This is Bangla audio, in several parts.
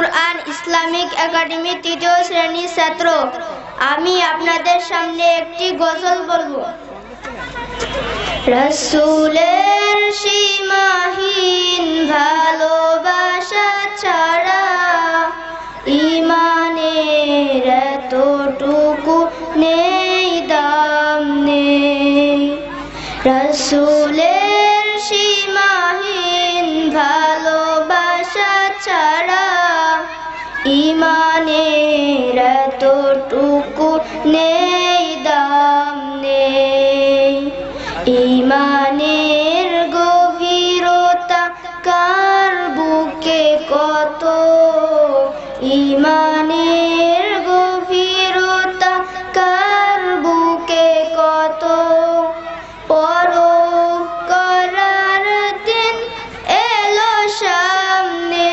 কুরআন ইসলামিক একাডেমি তৃতীয় শ্রেণির ছাত্র। আমি আপনাদের সামনে একটি গজল বলব। রসুলের সীমাহীন ভালোবাসা ছাড়া ইমানের এতটুকু নেই, দাম নেই। রসুলের সীমাহীন ইমানের গভীরতা কার বুকে কত? পর করার দিন এলো সামনে।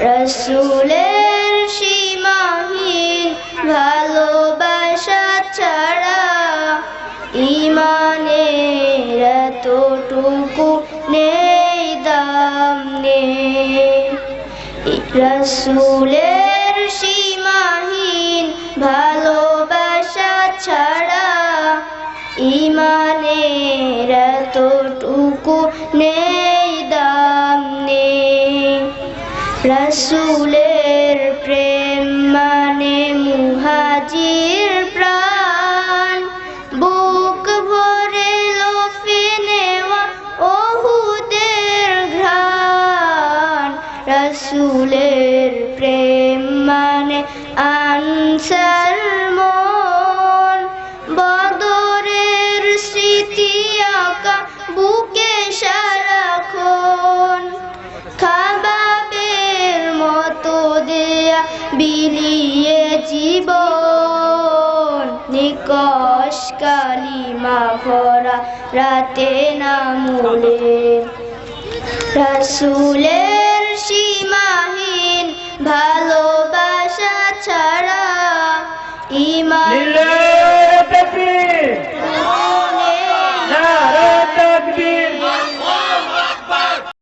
রসুলের সীমাহীন ভালোবাসা ছাড়া ইমানের এতটুকু রসুলের সীমাহীন ভালোবাসা ছাড়া ইমানের এতটুকু নেই দাম নেই। রসুলের প্রেম রসুলের প্রেম মানে আনসার মন। বদরের স্মৃতি আঁকা বুকে সারাক্ষণ খাবাবের মতো দেয়া বিলিয়ে জীবন। নিকশ কালিমা ভরা রাতে নামুলে। রসুলের